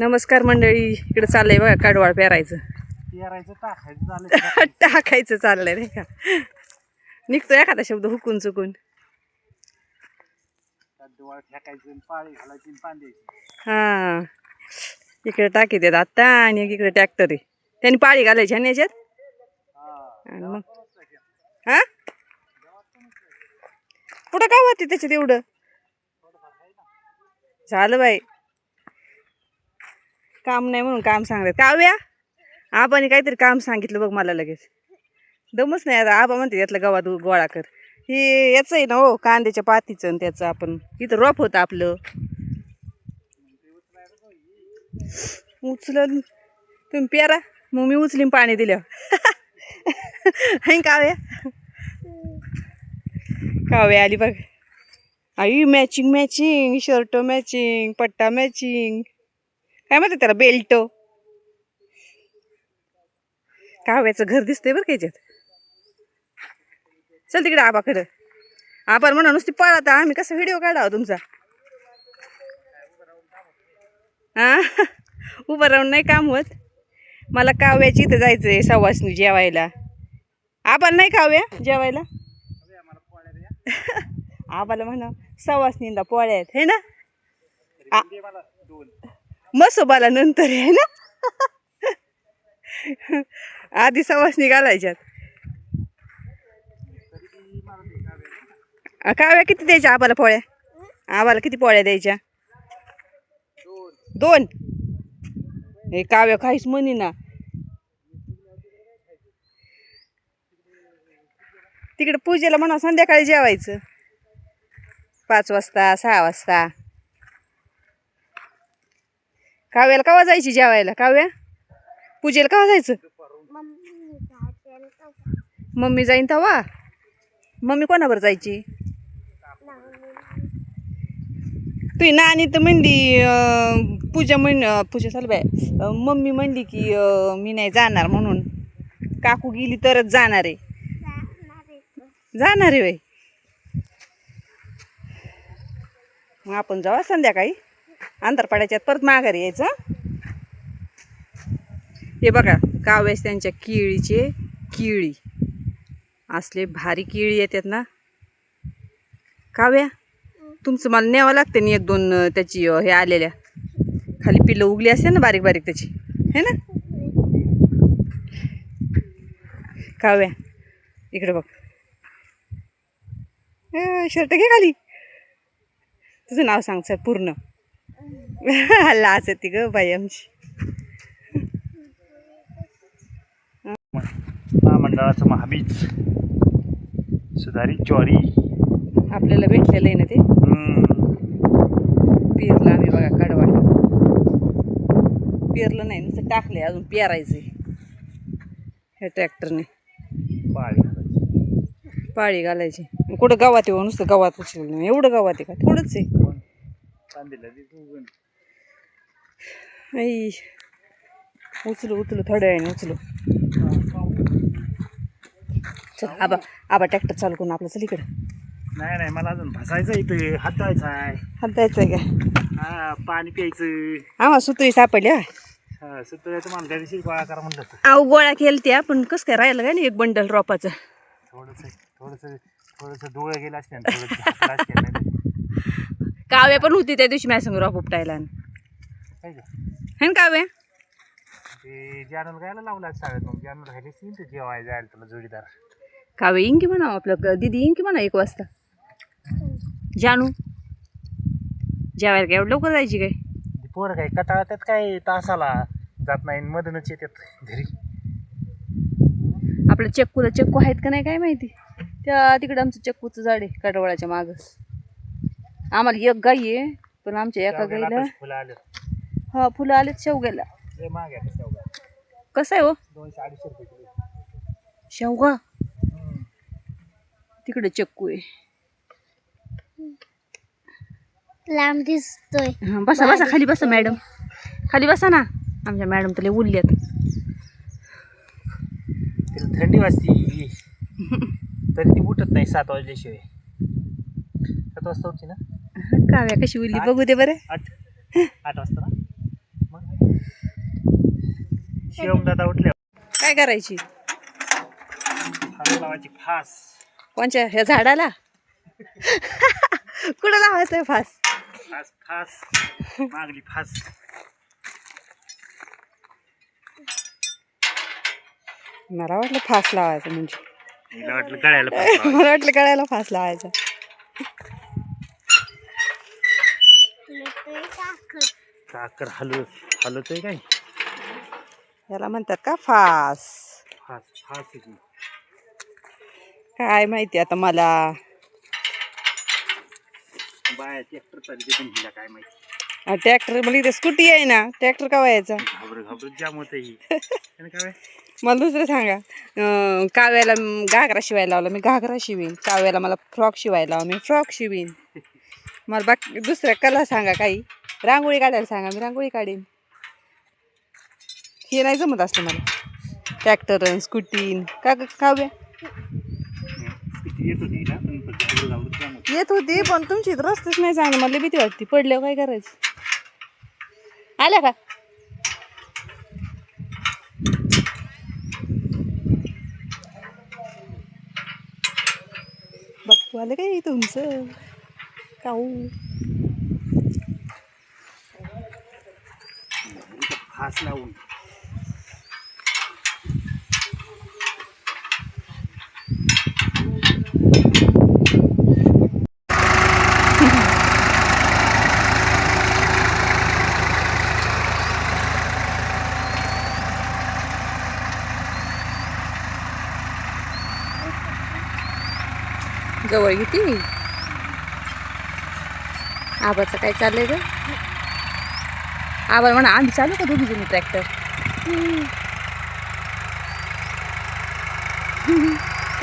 नमस्कार मंडळी इकडे चाललंय बघा कडवाळ पेरायचं. पेरायचं टाकायचं चाललंय नाही का? निघतो एखादा शब्द हुकून चुकून. हा. इकडे टाकी देत आत्ता आणि इकडे ट्रॅक्टर आहे. त्यांनी पाळी घालायची आणि याच्यात? हा. आणि मग? हा? कुठं काय होते त्याच्यात एवढं? झालं बाई. काम नाही म्हणून काम सांगतात. काव्या आबाने काहीतरी काम सांगितलं बघ मला लगेच. दमच नाही आता. आबा म्हणते यातलं गवात गोळा कर. हे याचं आहे ना हो कांद्याच्या पातीचं आणि त्याचं आपण. इथं रोप होतं आपलं. उचल तुम्ही प्यारा. मग मी उचलीन पाणी दिल्यावर. हाय काव्या. काव्या आली बघ. आई मॅचिंग मॅचिंग शर्ट मॅचिंग पट्टा मॅचिंग काय म्हणते त्याला बेल्ट. काव्याचं घर दिसतंय बरं का याच्यात. चल तिकडे आबाकडं. आपण म्हणा नुसती पळा आम्ही कसं व्हिडिओ काढावा तुमचा? हां उभं राहून नाही काम होत. मला काव्याची इथं जायचंय सवासनी जेवायला. आपण नाही काव्या जेवायला? आबाला म्हणा सवासनीला पोळ्या आहेत हे ना? आ- मसोबाला नंतर आहे ना? आधी सवासनी घालायच्यात काव्या किती द्यायच्या आबाला पोळ्या? आबाला किती पोळ्या द्यायच्या? दोन. हे काव्य काहीच म्हणी ना. तिकडे पूजेला म्हणा संध्याकाळी जेवायचं. पाच वाजता सहा वाजता. काव्याला केव्हा जायची जेवायला? काव्या? पूजेला केव्हा जायचं? मम्मी जाईन तेव्हा मम्मी कोणावर जायची? तुही नानी तर म्हणली पूजा म्हण पूजा चालू बाय मम्मी म्हणली की मी नाही जाणार म्हणून. काकू गेली तरच जाणार आहे. जाणार आहे बाई. मग आपण जाऊ संध्याकाळी? अंतरपाड्याच्यात परत माघारी यायचं हे? बघा काव्यास त्यांच्या केळीचे केळी. असले भारी केळी येतात ना. काव्या तुमचं मला न्यावं लागते ना एक दोन त्याची हे आलेल्या. खाली पिल्लं उगली असते ना बारीक बारीक त्याची. है ना? काव्या इकडे बघ. शर्ट घे खाली. तुझं नाव सांग सर पूर्ण. लाच येते ग बाई आमची. महामंडळाचं महाबीज. सुधारित ज्वारी. आपल्याला भेटलेलं आहे ना ते. पेरलं आम्ही बघा कडवा पेरलं नाही नुसतं टाकलंय अजून पेरायचंय. ह्या ट्रॅक्टरने. पाळी घालायची. पाळी घालायची. कुठं गावात येऊ नुसतं गावात उचललं नाही एवढं गावात आहे का? थोडंच आहे दोन कांदे लगेच उगवून. आई उचलू उचलू थोड्या वेळाने उचलू. चल आबा आबा ट्रॅक्टर चालू करून आपलं चल इकडं. नाही नाही मला अजून भसायचं इथं हात धुवायचा आहे. हात द्यायचं आहे का हा पाणी प्यायचं. आम्हाला सुतळी सापडल्या हा. सुद्धा मला त्या दिवशी गोळा करा म्हणलं होतं. आव गोळ्या केल्या त्या पण कसं काय राहिलं काय नाही एक बंडल रोपाचं. थोडंसं थोडंसं थोडंसं डोळं गेलं असते आणि थोडंसं हातला असते नाही काव्या पण होती त्या दिवशी माझ्या संग रोप उपटायला. का? है काव्या? ते जानूला गायला लावलं शाळेत मग नाही तर जेवाय जायला तुला जोडीदार. काव्या येईन की म्हणा आपलं दीदी येईन की म्हणा एक वाजता. जानू जेवायला काय एवढं लवकर जायची काय? ती पोरं काय कटाळतात काय तासाला? जात नाही मधूनच येतात घरी. आपल्या चक्कूला चक्कू आहेत का नाही काय माहिती? त्या तिकडं आमचं चक्कूचं झाड आहे कडवळाच्या मागं. आम्हाला एक गाई आहे पण आमच्या एका गाईला फुलं आले हा फुलं आलेत शेवग्याला. शेवगा कसं आहे हो? दोनशे अडीचशे रुपये किलो. शेवगा? तिकडे चक्कू आहे. लांब दिसतोय. हा, बसा बसा खाली बसा मॅडम. खाली बसा ना. आमच्या मॅडम तर लय उरल्यात तिला थंडी वाजती तरी ती उठत नाही सात वाजल्याशिवाय. सात वाजता उठते ना? काव्या कशी उरली बघू दे बरं. आठ. आठ वाजता ना? शिवम दादा उठले काय करायची? फास लावायची फास. कोणच्या? ह्या झाडाला? कुठं लावायचं फास? फास फास. मागली फास. मला वाटलं फास लावायचं म्हणजे. हिला वाटलं गळ्याला फास लावायची. मला वाटलं गळ्याला फास लावायचा. साखर हलव. हलवतोय काय? याला म्हणतात का फास? फास फास आहे ती. काय माहिती आता मला. बाया ट्रॅक्टर चालते पण हिला काय माहिती? ट्रॅक्टर मला इथे स्कूटी आहे ना ट्रॅक्टर का यायचा? घाबर घाबरत जाम होत ही. त्यानं काय? मला दुसरं सांगा. अं, काव्याला म- घागरा शिवायला लावला. मी घागरा शिवीन. काव्याला मला फ्रॉक शिवायला लावला मी फ्रॉक शिवीन. मला बाकी दुसऱ्या कला सांगा काही. रांगोळी काढायला सांगा. मी रांगोळी काढीन. हे नाही जमत असतं मला. ट्रॅक्टर स्कूटीन का काव्या किती येत होती पण तुमची रस्तेच नाही चांगले मला भीती वाटते. पडल्यावर काय करायचं? आल्या का? बाप्पू आलं काय तुमचं? काऊ फास लावून. जवळ किती आबाचं काय चाललंय ग? आबा म्हणा आम्ही चालू का दोघी जुनी ट्रॅक्टर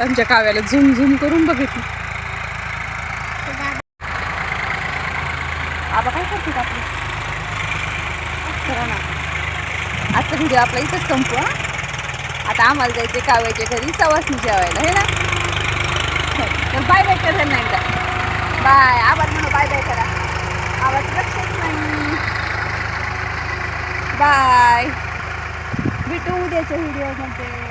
आमच्या काव्याला झुम झुम करून बघितली. आबा काय करते आपली? ना. आजचा व्हिडिओ आपला इथंच संपू आता आम्हाला जायचे काव्याच्या घरी सवासणी जेवायला हे ना तर बाय बाय करा ना एकदा बाय. आवाज म्हणा बाय बाय करा. आवाज लक्षच नाही. बाय. भेटू उद्याच्या व्हिडिओमध्ये